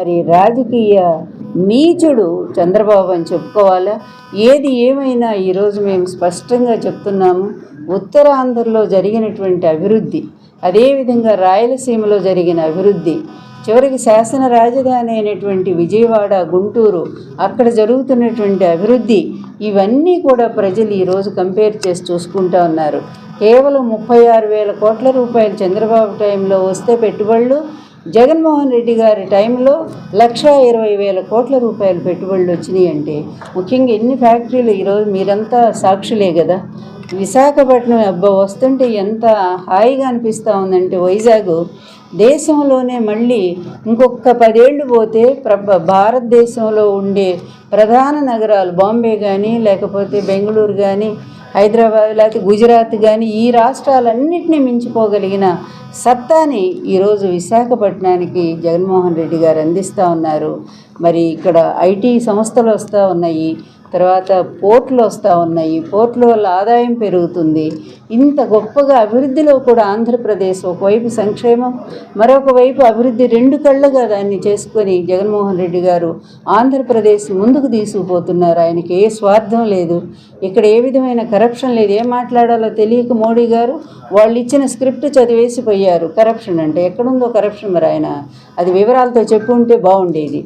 మరి రాజకీయ నీచుడు చంద్రబాబు అని చెప్పుకోవాలా? ఏది ఏమైనా ఈరోజు మేము స్పష్టంగా చెప్తున్నాము. ఉత్తరాంధ్రలో జరిగినటువంటి అభివృద్ధి అదేవిధంగా రాయలసీమలో జరిగిన అభివృద్ధి చివరికి శాసన రాజధాని అయినటువంటి విజయవాడ గుంటూరు అక్కడ జరుగుతున్నటువంటి అభివృద్ధి ఇవన్నీ కూడా ప్రజలు ఈరోజు కంపేర్ చేసి చూసుకుంటా ఉన్నారు. కేవలం ముప్పై ఆరు వేల కోట్ల రూపాయలు చంద్రబాబు టైంలో వస్తే పెట్టుబడులు జగన్మోహన్ రెడ్డి గారి టైంలో లక్ష ఇరవై వేల కోట్ల రూపాయలు పెట్టుబడులు వచ్చినాయి అంటే ముఖ్యంగా ఎన్ని ఫ్యాక్టరీలు ఈరోజు మీరంతా సాక్షులే కదా. విశాఖపట్నం అబ్బా వస్తుంటే ఎంత హాయిగా అనిపిస్తూ ఉందంటే వైజాగ్. దేశంలోనే మళ్ళీ ఇంకొక పదేళ్ళు పోతే ప్రభ భారతదేశంలో ఉండే ప్రధాన నగరాలు బాంబే కానీ లేకపోతే బెంగళూరు కానీ హైదరాబాద్ లేకపోతే గుజరాత్ కానీ ఈ రాష్ట్రాలన్నింటినీ మించిపోగలిగిన సత్తాని ఈరోజు విశాఖపట్నానికి జగన్మోహన్ రెడ్డి గారు అందిస్తూ ఉన్నారు. మరి ఇక్కడ ఐటీ సంస్థలు వస్తూ ఉన్నాయి. తర్వాత పోర్ట్లు వస్తూ ఉన్నాయి. పోర్ట్ల వల్ల ఆదాయం పెరుగుతుంది. ఇంత గొప్పగా అభివృద్ధిలో కూడా ఆంధ్రప్రదేశ్ ఒకవైపు సంక్షేమం మరొక వైపు అభివృద్ధి రెండు కళ్ళగా దాన్ని చేసుకొని జగన్మోహన్ రెడ్డి గారు ఆంధ్రప్రదేశ్ ముందుకు తీసుకుపోతున్నారు. ఆయనకి ఏ స్వార్థం లేదు. ఇక్కడ ఏ విధమైన కరప్షన్ లేదు. ఏం మాట్లాడాలో తెలియక మోడీ గారు వాళ్ళు ఇచ్చిన స్క్రిప్ట్ చదివేసిపోయారు. కరప్షన్ అంటే ఎక్కడుందో కరప్షన్ మరి ఆయన. అది వివరాలతో చెప్పుంటే బాగుండేది.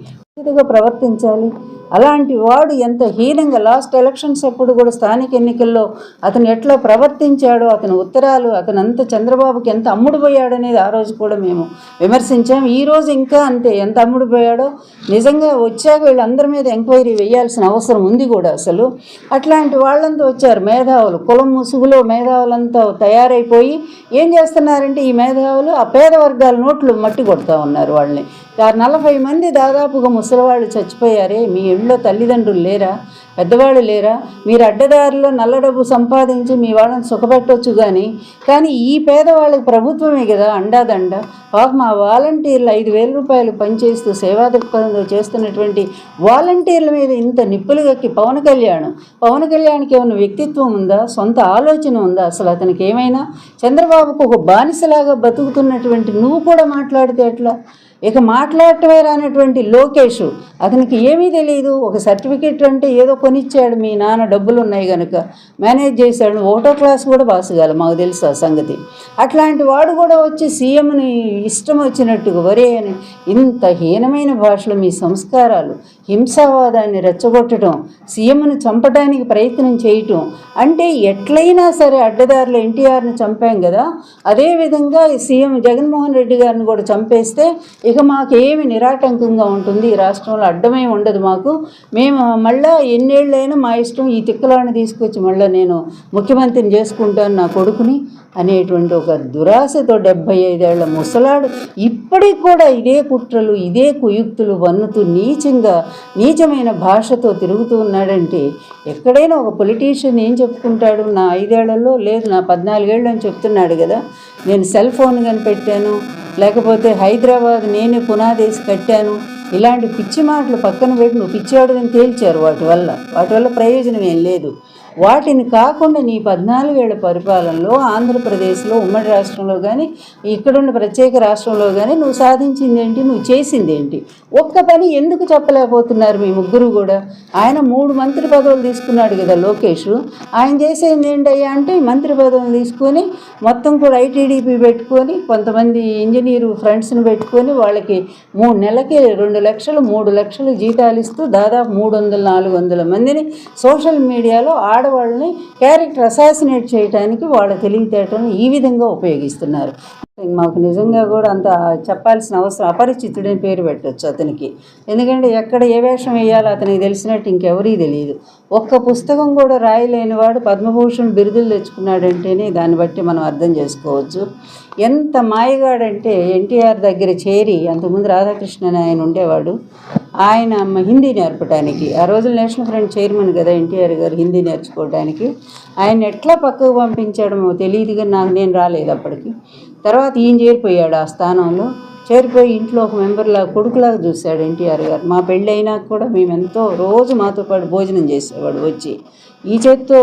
ప్రవర్తించాలి? అలాంటి వాడు ఎంత హీనంగా లాస్ట్ ఎలక్షన్స్ అప్పుడు కూడా స్థానిక ఎన్నికల్లో అతను ఎట్లా ప్రవర్తించాడో అతని ఉత్తరాలు అతను అంత చంద్రబాబుకి ఎంత అమ్ముడుపోయాడనేది ఆ రోజు కూడా మేము విమర్శించాం. ఈరోజు ఇంకా అంతే ఎంత అమ్ముడుపోయాడో నిజంగా వచ్చాక వీళ్ళందరి మీద ఎంక్వైరీ వేయాల్సిన అవసరం ఉంది కూడా అసలు. అట్లాంటి వాళ్ళంతా వచ్చారు మేధావులు కులం ముసుగులో మేధావులంతా తయారైపోయి ఏం చేస్తున్నారంటే ఈ మేధావులు ఆ పేద వర్గాల నోట్లు మట్టి కొడతా ఉన్నారు వాళ్ళని. ఆ నలభై మంది దాదాపుగా ముసలివాళ్ళు చచ్చిపోయారే మీ ఇళ్ళలో తల్లిదండ్రులు లేరా? పెద్దవాళ్ళు లేరా? మీరు అడ్డదారిలో నల్ల డబ్బు సంపాదించి మీ వాళ్ళని సుఖపెట్టవచ్చు కానీ కానీ ఈ పేదవాళ్ళకి ప్రభుత్వమే కదా అండాదండ. పాపం ఆ వాలంటీర్లు ఐదు వేల రూపాయలు పనిచేస్తూ సేవా దృక్పథంలో చేస్తున్నటువంటి వాలంటీర్ల మీద ఇంత నిప్పులు గక్కి పవన్ కళ్యాణ్. పవన్ కళ్యాణ్కి ఏమైనా వ్యక్తిత్వం ఉందా? సొంత ఆలోచన ఉందా? అసలు అతనికి ఏమైనా? చంద్రబాబుకు ఒక బానిసలాగా బతుకుతున్నటువంటి నువ్వు కూడా మాట్లాడితే ఎట్లా? ఇక మాట్లాడటమే రానటువంటి లోకేష్. అతనికి ఏమీ తెలియదు ఒక సర్టిఫికేట్ అంటే ఏదో కొనిచ్చాడు మీ నాన్న డబ్బులు ఉన్నాయి కనుక మేనేజ్ చేశాడు ఓటో క్లాస్ కూడా పాసుగాల మాకు తెలుసు ఆ సంగతి. అట్లాంటి వాడు కూడా వచ్చి సీఎంని ఇష్టం వచ్చినట్టుగా వరే అని ఇంత హీనమైన భాషలో మీ సంస్కారాలు హింసావాదాన్ని రెచ్చగొట్టడం సీఎంను చంపడానికి ప్రయత్నం చేయటం అంటే ఎట్లయినా సరే అడ్డదారులు ఎన్టీఆర్ని చంపాం కదా అదేవిధంగా సీఎం జగన్మోహన్ రెడ్డి గారిని కూడా చంపేస్తే ఇక మాకేమి నిరాటంకంగా ఉంటుంది ఈ రాష్ట్రంలో అడ్డమే ఉండదు మాకు. మేము మళ్ళా ఎన్నేళ్ళైనా మా ఇష్టం ఈ తిక్కలాన్ని తీసుకొచ్చి మళ్ళీ నేను ముఖ్యమంత్రిని చేసుకుంటాను నా కొడుకుని అనేటువంటి ఒక దురాశతో డెబ్భై ఐదేళ్ళ ముసలాడు ఇప్పటికి కూడా ఇదే కుట్రలు ఇదే కుయుక్తులు వన్నుతూ నీచంగా నీచమైన భాషతో తిరుగుతూ ఉన్నాడంటే ఎక్కడైనా ఒక పొలిటీషియన్ ఏం చెప్పుకుంటాడు? నా ఐదేళ్ళలో లేదు నా పద్నాలుగేళ్ళు అని చెప్తున్నాడు కదా. నేను సెల్ ఫోన్ కనిపెట్టాను లేకపోతే హైదరాబాద్ నేనే పునాదేసి కట్టాను ఇలాంటి పిచ్చి మాటలు పక్కన పెట్టి నువ్వు పిచ్చాడుదని తేల్చారు వాటి వల్ల. వాటి వల్ల ప్రయోజనం ఏం లేదు. వాటిని కాకుండా నీ పద్నాలుగేళ్ళ పరిపాలనలో ఆంధ్రప్రదేశ్లో ఉమ్మడి రాష్ట్రంలో కానీ ఇక్కడున్న ప్రత్యేక రాష్ట్రంలో కానీ నువ్వు సాధించింది ఏంటి? నువ్వు చేసింది ఏంటి? ఒక్క పని ఎందుకు చెప్పలేకపోతున్నారు మీ ముగ్గురు కూడా? ఆయన మూడు మంత్రి పదవులు తీసుకున్నాడు కదా లోకేష్. ఆయన చేసేది ఏంటయ్యా అంటే మంత్రి పదవులు తీసుకొని మొత్తం కూడా ఐటీడీపీ పెట్టుకొని కొంతమంది ఇంజనీరు ఫ్రెండ్స్ని పెట్టుకొని వాళ్ళకి మూడు నెలలకి రెండు లక్షలు మూడు లక్షలు జీతాలు ఇస్తూ దాదాపు మూడు వందల నాలుగు వందల మందిని సోషల్ మీడియాలో ఆడవాళ్ళని క్యారెక్టర్ అసాసినేట్ చేయడానికి వాళ్ళ తెలివితేటలను ఈ విధంగా ఉపయోగిస్తున్నారు. మాకు నిజంగా కూడా అంత చెప్పాల్సిన అవసరం అపరిచితుడని పేరు పెట్టచ్చు అతనికి. ఎందుకంటే ఎక్కడ ఏ వేషం వేయాలో అతనికి తెలిసినట్టు ఇంకెవరికి తెలియదు. ఒక్క పుస్తకం కూడా రాయలేని వాడు పద్మభూషణ్ బిరుదులు తెచ్చుకున్నాడంటేనే దాన్ని బట్టి మనం అర్థం చేసుకోవచ్చు. ఎంత మాయగాడంటే ఎన్టీఆర్ దగ్గర చేరి అంతకుముందు రాధాకృష్ణన్ ఆయన ఉండేవాడు. ఆయన హిందీ నేర్పడానికి ఆ రోజులు నేషనల్ ఫ్రంట్ చైర్మన్ కదా ఎన్టీఆర్ గారు హిందీ నేర్చుకోవడానికి ఆయన ఎట్లా పక్కకు పంపించడమో తెలియదు కానీ నాకు నేను రాలేదు అప్పటికి. తర్వాత ఈయన చేరిపోయాడు ఆ స్థానంలో. చేరిపోయి ఇంట్లో ఒక మెంబర్లా కొడుకులాగా చూశాడు ఎన్టీఆర్ గారు. మా పెళ్ళి అయినా కూడా మేమెంతో రోజు మాతో పాటు భోజనం చేసేవాడు వచ్చి. ఈ చేత్తో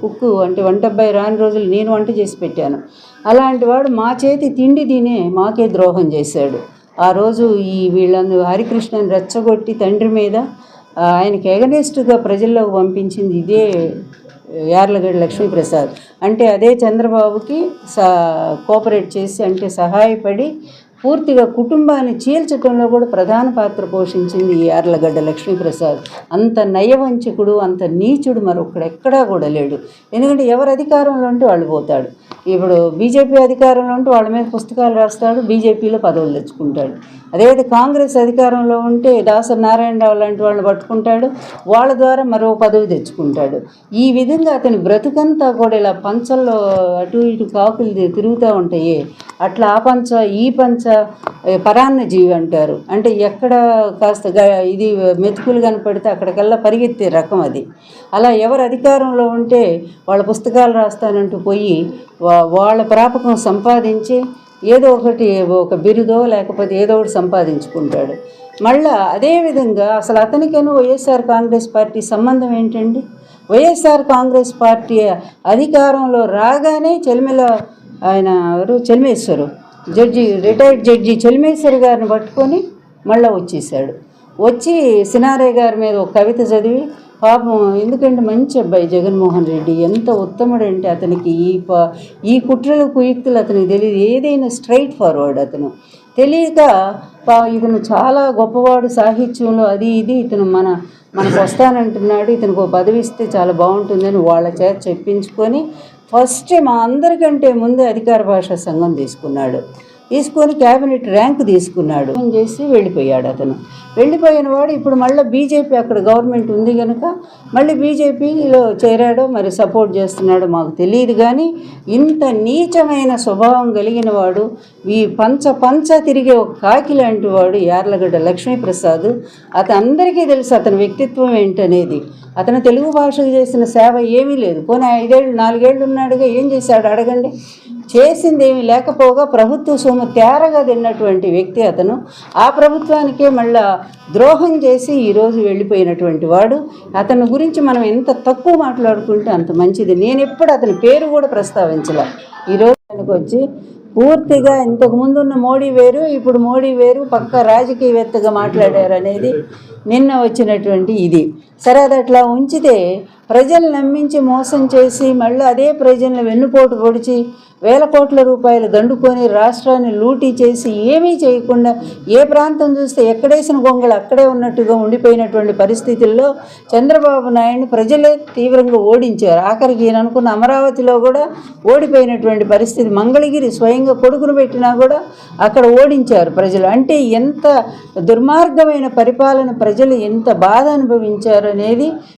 కుక్కు అంటే వంట అబ్బాయి రాని రోజులు నేను వంట చేసి పెట్టాను. అలాంటి వాడు మా చేతి తిండి తినే మాకే ద్రోహం చేశాడు. ఆ రోజు ఈ వీళ్ళందరూ హరికృష్ణని రెచ్చగొట్టి తండ్రి మీద ఆయనకి ఎగనెస్ట్గా ప్రజల్లోకి పంపించింది ఇదే యార్లగడ్డ లక్ష్మీప్రసాద్. అంటే అదే చంద్రబాబుకి సా కోఆపరేట్ చేసి అంటే సహాయపడి పూర్తిగా కుటుంబాన్ని చీల్చడంలో కూడా ప్రధాన పాత్ర పోషించింది ఈ యార్లగడ్డ లక్ష్మీప్రసాద్. అంత నయవంచకుడు అంత నీచుడు మరొకడు ఎక్కడా కూడా లేడు. ఎందుకంటే ఎవరు అధికారంలో ఉంటే వాళ్ళు పోతాడు. ఇప్పుడు బీజేపీ అధికారంలో ఉంటే వాళ్ళ మీద పుస్తకాలు రాస్తాడు బీజేపీలో పదవులు తెచ్చుకుంటాడు. అదేవిధంగా కాంగ్రెస్ అధికారంలో ఉంటే దాసరి నారాయణరావు లాంటి వాళ్ళని పట్టుకుంటాడు వాళ్ళ ద్వారా మరో పదవి తెచ్చుకుంటాడు. ఈ విధంగా అతని బ్రతుకంతా కూడా ఇలా పంచల్లో అటు ఇటు కాకులు తిరుగుతూ ఉంటాయి. అట్లా ఆ పంచ ఈ పంచ పరాన్న జీవి అంటారు. అంటే ఎక్కడ కాస్త గ- ఇది మెతుకులు కనపడితే అక్కడికల్లా పరిగెత్తే రకం అది. అలా ఎవరు అధికారంలో ఉంటే వాళ్ళ పుస్తకాలు రాస్తానంటూ పోయి వాళ్ళ ప్రాపకం సంపాదించి ఏదో ఒకటి ఒక బిరుదో లేకపోతే ఏదో ఒకటి సంపాదించుకుంటాడు. మళ్ళా అదేవిధంగా అసలు అతనికేనో వైఎస్ఆర్ కాంగ్రెస్ పార్టీ సంబంధం ఏంటండి? వైఎస్ఆర్ కాంగ్రెస్ పార్టీ అధికారంలో రాగానే చెలిమెల ఆయన ఎవరు? Chelameswar. Judge retired judge Chelameswar గారిని పట్టుకొని మళ్ళీ వచ్చేసాడు వచ్చి సినారే గారి మీద ఒక కవిత చదివి పాపం ఎందుకంటే మంచి అబ్బాయి జగన్మోహన్ రెడ్డి ఎంత ఉత్తముడంటే అతనికి ఈ ప ఈ కుట్రలు కుయుక్తులు అతనికి తెలియదు. ఏదైనా స్ట్రైట్ ఫార్వర్డ్ అతను. తెలియక పా ఇతను చాలా గొప్పవాడు సాహిత్యంలో అది ఇది. ఇతను మన మనకు వస్తానంటున్నాడు. ఇతనికి ఒక పదవి ఇస్తే చాలా బాగుంటుందని వాళ్ళ చేత చెప్పించుకొని ఫస్ట్ మా అందరికంటే ముందే అధికార భాషా సంఘం తీసుకున్నాడు. తీసుకొని క్యాబినెట్ ర్యాంక్ తీసుకున్నాడు. చేసి వెళ్ళిపోయాడు అతను. వెళ్ళిపోయిన వాడు ఇప్పుడు మళ్ళీ బీజేపీ అక్కడ గవర్నమెంట్ ఉంది కనుక మళ్ళీ బీజేపీలో చేరాడో మరి సపోర్ట్ చేస్తున్నాడో మాకు తెలియదు కానీ ఇంత నీచమైన స్వభావం కలిగిన వాడు ఈ పంచ పంచ తిరిగే ఒక కాకి లాంటి వాడు యార్లగడ్డ లక్ష్మీప్రసాద్. అతను అందరికీ తెలుసు అతని వ్యక్తిత్వం ఏంటనేది. అతను తెలుగు భాషకు చేసిన సేవ ఏమీ లేదు. పోనీ ఐదేళ్ళు నాలుగేళ్ళు ఉన్నాడుగా ఏం చేశాడు అడగండి. చేసింది ఏమీ లేకపోగా ప్రభుత్వ సొమ్ము తేరగా తిన్నటువంటి వ్యక్తి అతను. ఆ ప్రభుత్వానికే మళ్ళా ద్రోహం చేసి ఈరోజు వెళ్ళిపోయినటువంటి వాడు. అతని గురించి మనం ఎంత తక్కువ మాట్లాడుకుంటే అంత మంచిది. నేను ఎప్పుడు అతని పేరు కూడా ప్రస్తావించలే. ఈరోజు ఆయనకు వచ్చి పూర్తిగా ఇంతకుముందు ఉన్న మోడీ వేరు ఇప్పుడు మోడీ వేరు పక్క రాజకీయవేత్తగా మాట్లాడారు అనేది నిన్న వచ్చినటువంటి ఇది. సరే అది అట్లా ఉంచితే ప్రజలు నమ్మించి మోసం చేసి మళ్ళీ అదే ప్రజలను వెన్నుపోటు పొడిచి వేల కోట్ల రూపాయలు దండుకొని రాష్ట్రాన్ని లూటీ చేసి ఏమీ చేయకుండా ఏ ప్రాంతం చూస్తే ఎక్కడేసిన గొంగళి అక్కడే ఉన్నట్టుగా ఉండిపోయినటువంటి పరిస్థితుల్లో చంద్రబాబు నాయుడు ప్రజలే తీవ్రంగా ఓడించారు. ఆఖరికి ఈయన అనుకున్న అమరావతిలో కూడా ఓడిపోయినటువంటి పరిస్థితి మంగళగిరి స్వయంగా కొడుకును పెట్టినా కూడా అక్కడ ఓడించారు ప్రజలు. అంటే ఎంత దుర్మార్గమైన పరిపాలన ప్రజలు ఎంత బాధ అనుభవించారు అనేది